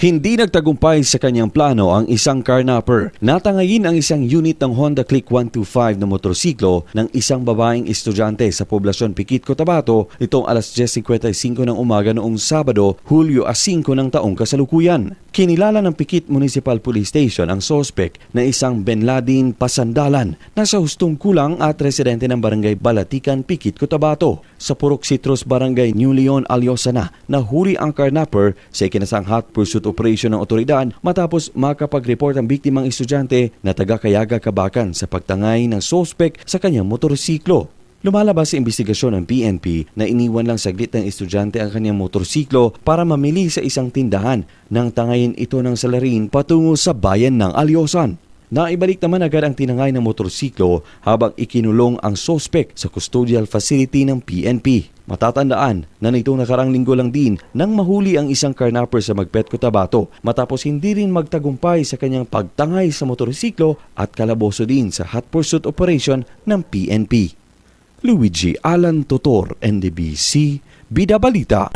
Hindi nagtagumpay sa kanyang plano ang isang carnapper. Natangayin ang isang unit ng Honda Click 125 na motorsiklo ng isang babaeng estudyante sa poblasyon Pikit, Cotabato itong alas 10.55 ng umaga noong Sabado, Hulyo 5 ng taong kasalukuyan. Kinilala ng Pikit Municipal Police Station ang sospek na isang Ben Laden pasandalan na sa hustong kulang at residente ng barangay Balatikan, Pikit, Cotabato. Sa Purok Citrus Barangay New Leon, Alyosa na nahuli ang carnapper sa ikinasang hot pursuit operation ng otoridad matapos makapag-report ang biktimang estudyante na taga Kayaga Kabakan sa pagtangay ng sospek sa kanyang motorsiklo. Lumalabas sa investigasyon ng PNP na iniwan lang saglit ng estudyante ang kanyang motorsiklo para mamili sa isang tindahan nang tangayin ito ng salarin patungo sa bayan ng Alyosan. Naibalik naman agad ang tinangay ng motorsiklo habang ikinulong ang sospek sa custodial facility ng PNP. Matatandaan na nitong nakarang linggo lang din nang mahuli ang isang carnapper sa Magpet Cotabato matapos hindi rin magtagumpay sa kanyang pagtangay sa motorsiklo at kalaboso din sa hot pursuit operation ng PNP. Luigi Alan Totor, NDBC, Bida Balita.